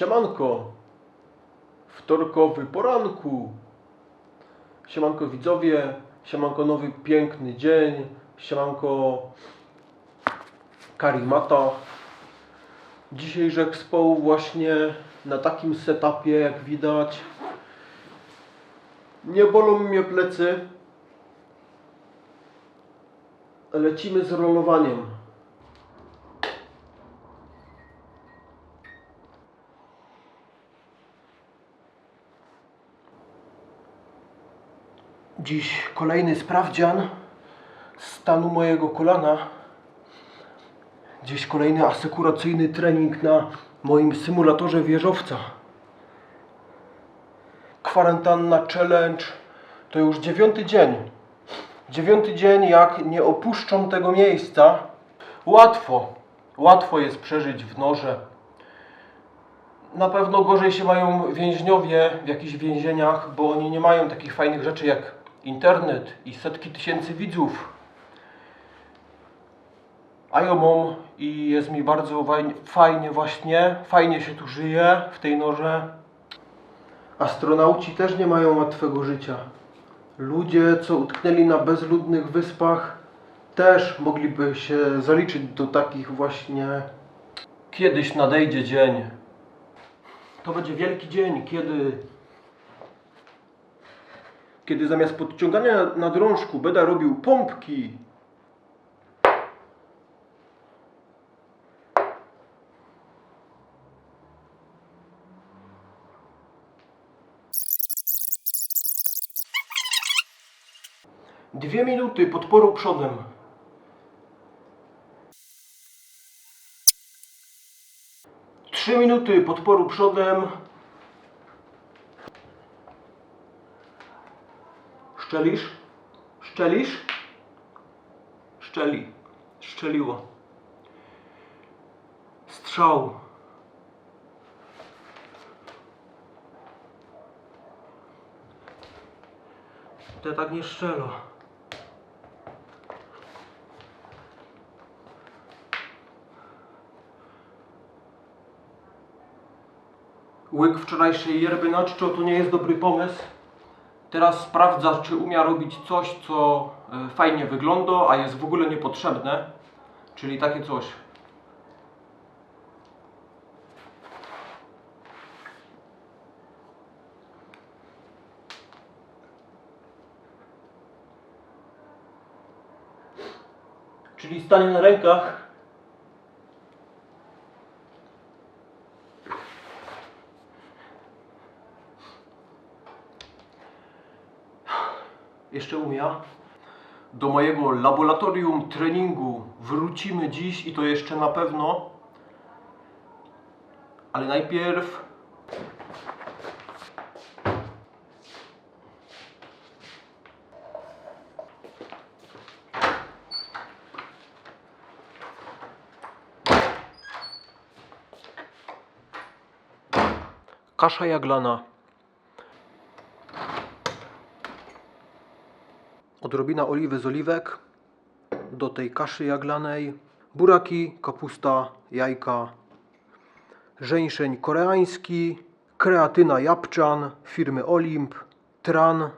Siemanko. Wtorkowy poranku. Siemanko widzowie. Siemanko nowy piękny dzień. Siemanko Karimata. Dzisiaj Rzek spał właśnie na takim setupie jak widać. Nie bolą mnie plecy. Lecimy z rolowaniem. Dziś kolejny sprawdzian stanu mojego kolana. Dziś kolejny asekuracyjny trening na moim symulatorze wieżowca. Kwarantanna challenge to już dziewiąty dzień. Dziewiąty dzień, jak nie opuszczą tego miejsca. Łatwo, łatwo jest przeżyć w norze. Na pewno gorzej się mają więźniowie w jakichś więzieniach, bo oni nie mają takich fajnych rzeczy jak internet i setki tysięcy widzów. A ja mam i jest mi bardzo fajnie, właśnie, fajnie się tu żyje w tej norze. Astronauci też nie mają łatwego życia. Ludzie, co utknęli na bezludnych wyspach, też mogliby się zaliczyć do takich właśnie. Kiedyś nadejdzie dzień. To będzie wielki dzień, kiedy. Kiedy zamiast podciągania na drążku będę robił pompki. Dwie minuty podporu przodem. Trzy minuty podporu przodem. Szczelisz? Szczelisz? Szczeli. Szczeliło. Strzał. Te tak nie szczelo. Łyk wczorajszej yerby na czczo to nie jest dobry pomysł. Teraz sprawdza, czy umie robić coś, co e, fajnie wygląda, a jest w ogóle niepotrzebne. Czyli takie coś. Czyli stanie na rękach. Jeszcze umia. Do mojego laboratorium treningu wrócimy dziś i to jeszcze na pewno. Ale najpierw kasza jaglana. Odrobina oliwy z oliwek do tej kaszy jaglanej. Buraki, kapusta, jajka, żeńszeń koreański, kreatyna Japczan firmy Olimp, tran,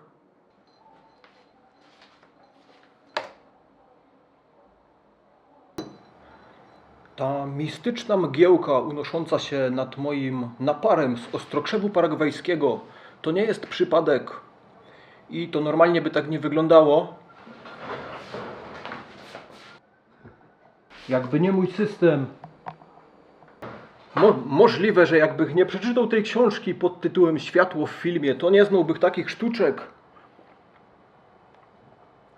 Ta mistyczna mgiełka unosząca się nad moim naparem z ostrokrzewu paragwajskiego to nie jest przypadek i to normalnie by tak nie wyglądało. Jakby nie mój system. Mo możliwe, że jakbych nie przeczytał tej książki pod tytułem Światło w filmie, to nie znałbych takich sztuczek.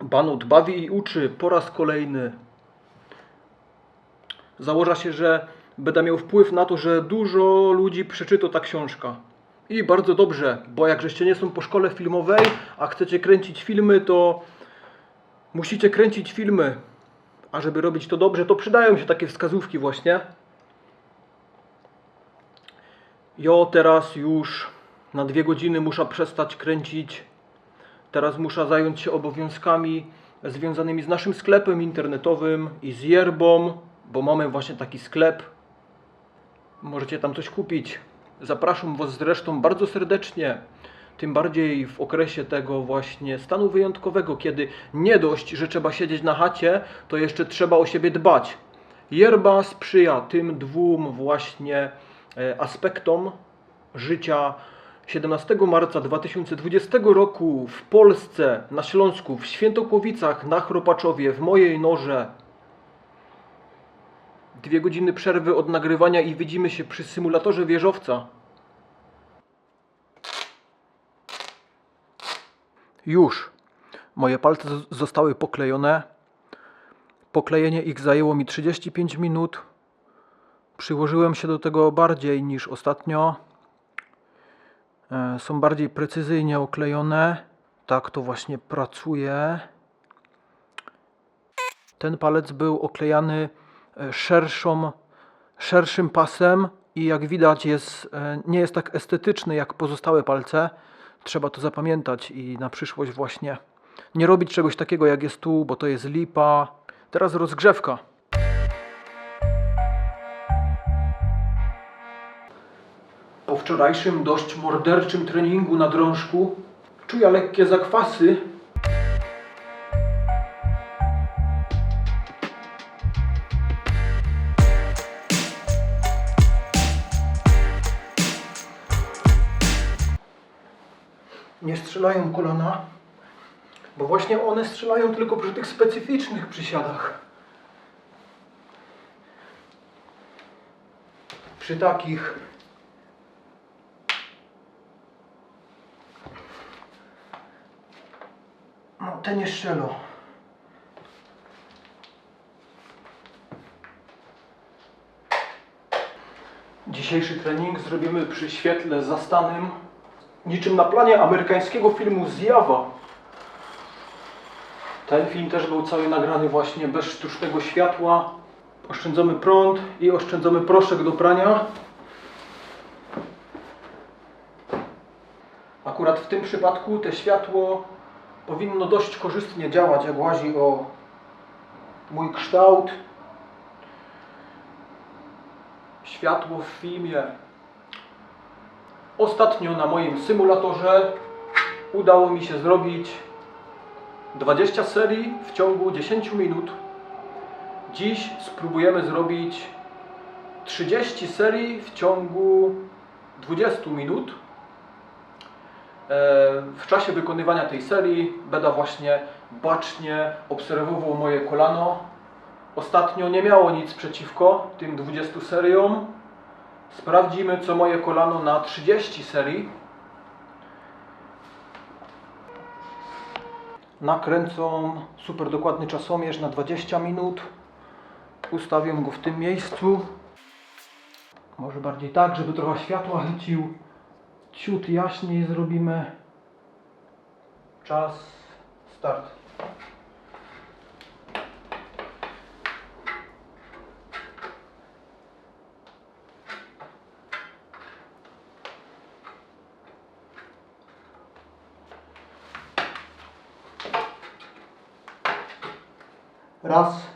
Banut bawi i uczy po raz kolejny. Założa się, że będę miał wpływ na to, że dużo ludzi przeczyta ta książka. I bardzo dobrze, bo jak żeście nie są po szkole filmowej, a chcecie kręcić filmy, to musicie kręcić filmy. A żeby robić to dobrze, to przydają się takie wskazówki właśnie. Jo, teraz już na dwie godziny muszę przestać kręcić. Teraz muszę zająć się obowiązkami związanymi z naszym sklepem internetowym i z yerbą, bo mamy właśnie taki sklep. Możecie tam coś kupić. Zapraszam Was zresztą bardzo serdecznie, tym bardziej w okresie tego właśnie stanu wyjątkowego, kiedy nie dość, że trzeba siedzieć na chacie, to jeszcze trzeba o siebie dbać. Yerba sprzyja tym dwóm właśnie e, aspektom życia 17 marca 2020 roku w Polsce, na Śląsku, w Świętokłowicach, na Chropaczowie, w mojej norze. Dwie godziny przerwy od nagrywania i widzimy się przy symulatorze wieżowca. Już. Moje palce zostały poklejone. Poklejenie ich zajęło mi 35 minut. Przyłożyłem się do tego bardziej niż ostatnio. E, Są bardziej precyzyjnie oklejone. Tak to właśnie pracuje. Ten palec był oklejany szerszą, szerszym pasem i jak widać jest, e, nie jest tak estetyczny jak pozostałe palce. Trzeba to zapamiętać i na przyszłość właśnie nie robić czegoś takiego jak jest tu, bo to jest lipa. Teraz rozgrzewka. Po wczorajszym dość morderczym treningu na drążku czuję lekkie zakwasy. Strzelają kolana, bo właśnie one strzelają tylko przy tych specyficznych przysiadach. Przy takich No, te nie strzelą. Dzisiejszy trening zrobimy przy świetle zastanym, niczym na planie amerykańskiego filmu Zjawa. Ten film też był cały nagrany właśnie bez sztucznego światła. Oszczędzamy prąd i oszczędzamy proszek do prania. Akurat w tym przypadku te światło powinno dość korzystnie działać, jak łazi o mój kształt. Światło w filmie. Ostatnio na moim symulatorze udało mi się zrobić 20 serii w ciągu 10 minut. Dziś spróbujemy zrobić 30 serii w ciągu 20 minut. E, W czasie wykonywania tej serii Beda właśnie bacznie obserwował moje kolano. Ostatnio nie miało nic przeciwko tym 20 seriom. Sprawdzimy, co moje kolano na 30 serii. Nakręcą super dokładny czasomierz na 20 minut. Ustawię go w tym miejscu. Może bardziej tak, żeby trochę światła chycił. Ciut jaśniej zrobimy. Czas, start. Raz.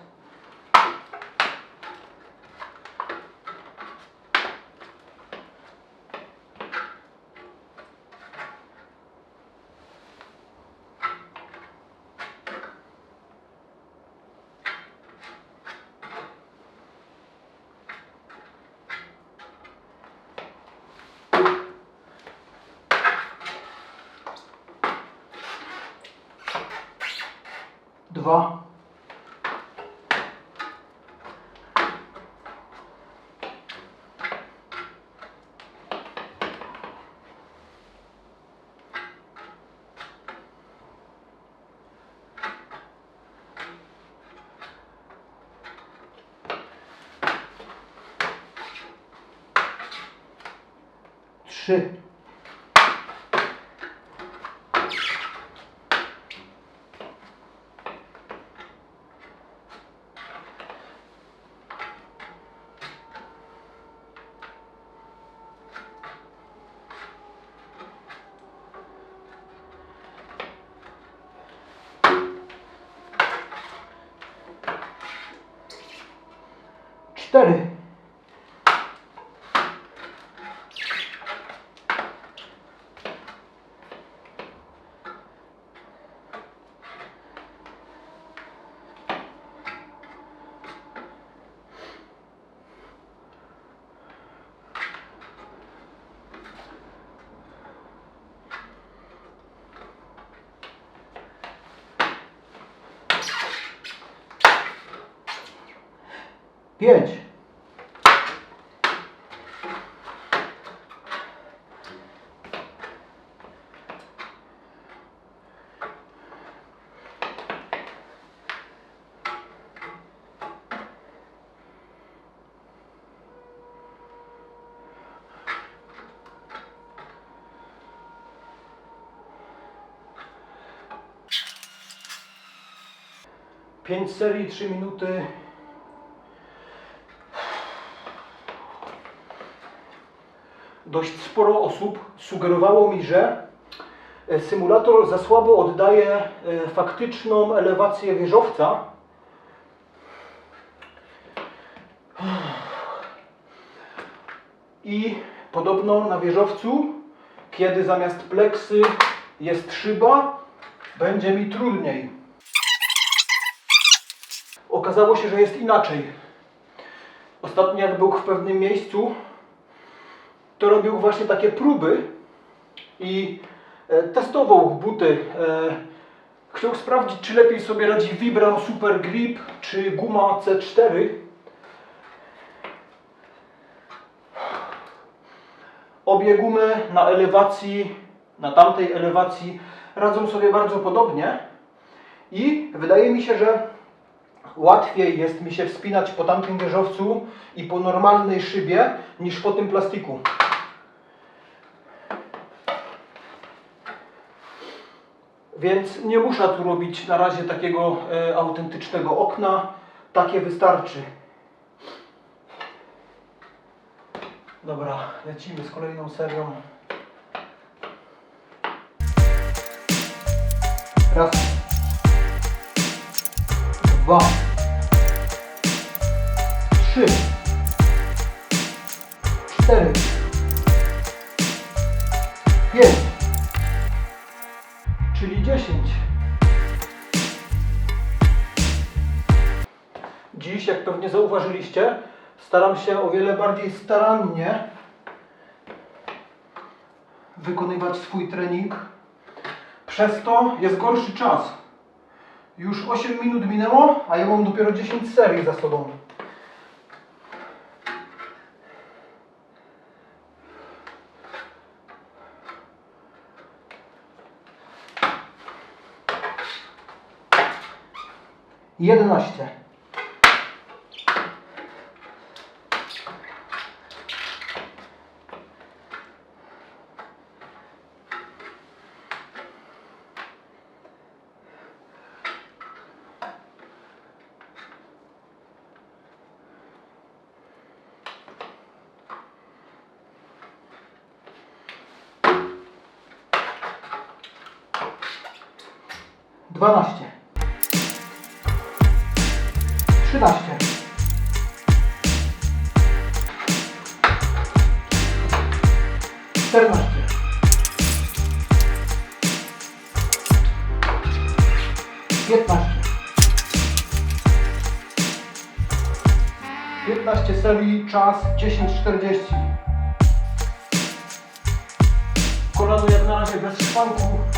Trzy. Cztery. Pięć. Pięć serii, trzy minuty. Dość sporo osób sugerowało mi, że e, symulator za słabo oddaje e, faktyczną elewację wieżowca. I podobno na wieżowcu, kiedy zamiast pleksy jest szyba, będzie mi trudniej. Okazało się, że jest inaczej. Ostatnio jak był w pewnym miejscu, to robił właśnie takie próby i e, testował buty. E, chciał sprawdzić, czy lepiej sobie radzi Vibram Super Grip, czy guma C4. Obie gumy na elewacji, na tamtej elewacji radzą sobie bardzo podobnie i wydaje mi się, że łatwiej jest mi się wspinać po tamtym wieżowcu i po normalnej szybie niż po tym plastiku. Więc nie muszę tu robić na razie takiego e, autentycznego okna. Takie wystarczy. Dobra, lecimy z kolejną serią. Raz. Dwa. Staram się o wiele bardziej starannie wykonywać swój trening. Przez to jest gorszy czas. Już 8 minut minęło, a ja mam dopiero 10 serii za sobą. Jedenaście. Dwanaście. Trzynaście. Czternaście. Piętnaście. Piętnaście serii, czas 10.40. Kolano jak na razie bez szwanku.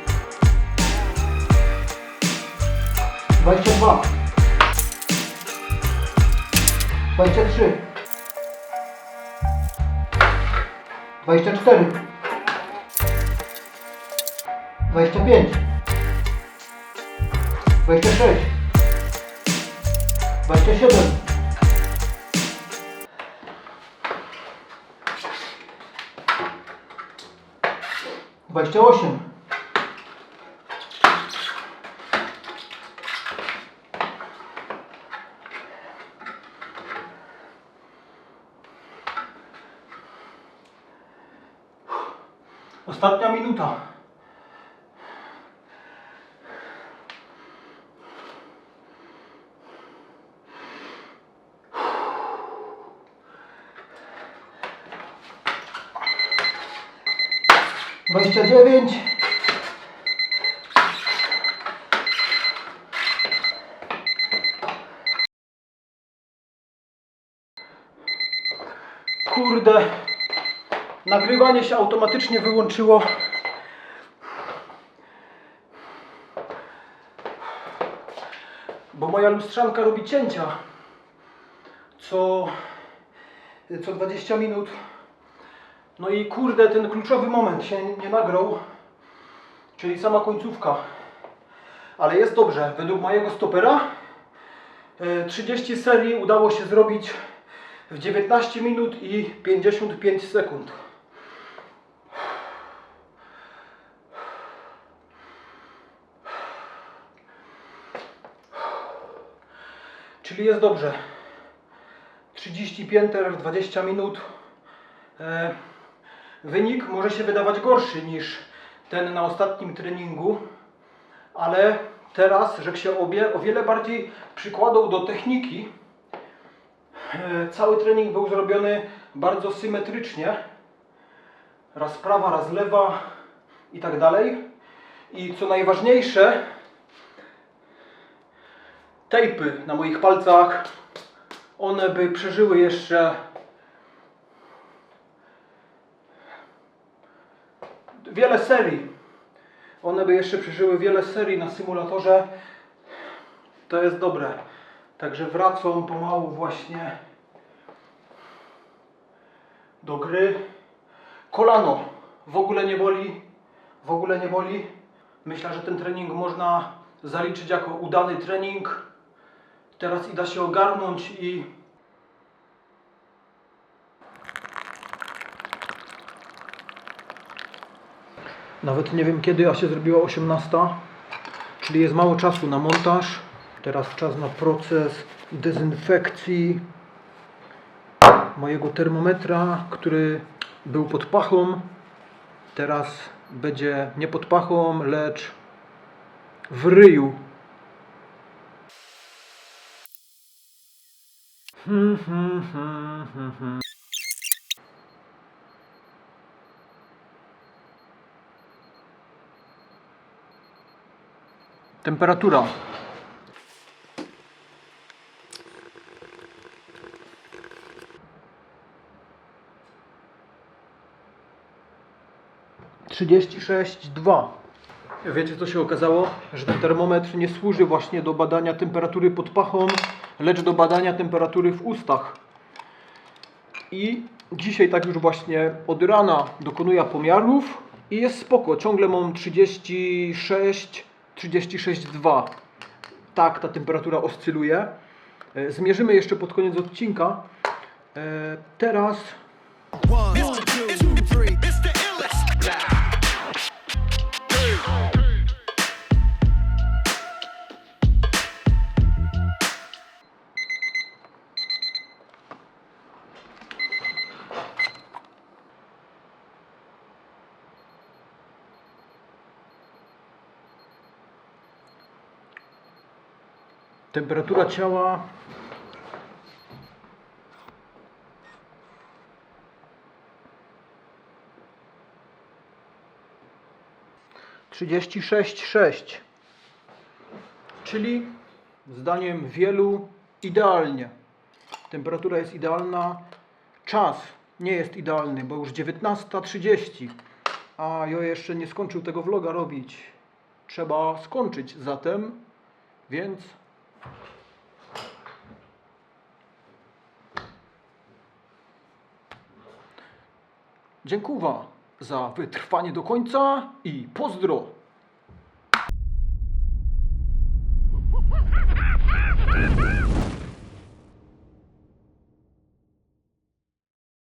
22 23 24 25 26 27 28 Ostatnia minuta. Dwadzieścia dziewięć. Nagrywanie się automatycznie wyłączyło. Bo moja lustrzanka robi cięcia co, co 20 minut. No i kurde, ten kluczowy moment się nie nagrał, czyli sama końcówka. Ale jest dobrze. Według mojego stopera e, 30 serii udało się zrobić w 19 minut i 55 sekund. Czyli jest dobrze. 30 pięter w 20 minut. E, wynik może się wydawać gorszy niż ten na ostatnim treningu, ale teraz rzekł się obie, o wiele bardziej przykładał do techniki. E, cały trening był zrobiony bardzo symetrycznie. Raz prawa, raz lewa i tak dalej. I co najważniejsze, tejpy na moich palcach, one by przeżyły jeszcze wiele serii. One by jeszcze przeżyły wiele serii na symulatorze. To jest dobre. Także wracam pomału właśnie do gry. Kolano w ogóle nie boli. W ogóle nie boli. Myślę, że ten trening można zaliczyć jako udany trening. Teraz i da się ogarnąć i Nawet nie wiem kiedy, a się zrobiła 18, czyli jest mało czasu na montaż. Teraz czas na proces dezynfekcji mojego termometra, który był pod pachą. Teraz będzie nie pod pachą, lecz w ryju. Temperatura. Trzydzieści sześć dwa. Wiecie co się okazało? Że ten termometr nie służy właśnie do badania temperatury pod pachą, lecz do badania temperatury w ustach. I dzisiaj tak już właśnie od rana dokonuję pomiarów i jest spoko. Ciągle mam 36, 36,2. Tak ta temperatura oscyluje. E, Zmierzymy jeszcze pod koniec odcinka. E, Teraz temperatura ciała. Trzydzieści sześć sześć. Czyli zdaniem wielu idealnie. Temperatura jest idealna. Czas nie jest idealny bo już 19.30 a ja jeszcze nie skończył tego vloga robić. Trzeba skończyć zatem więc Dziękuję za wytrwanie do końca i pozdro!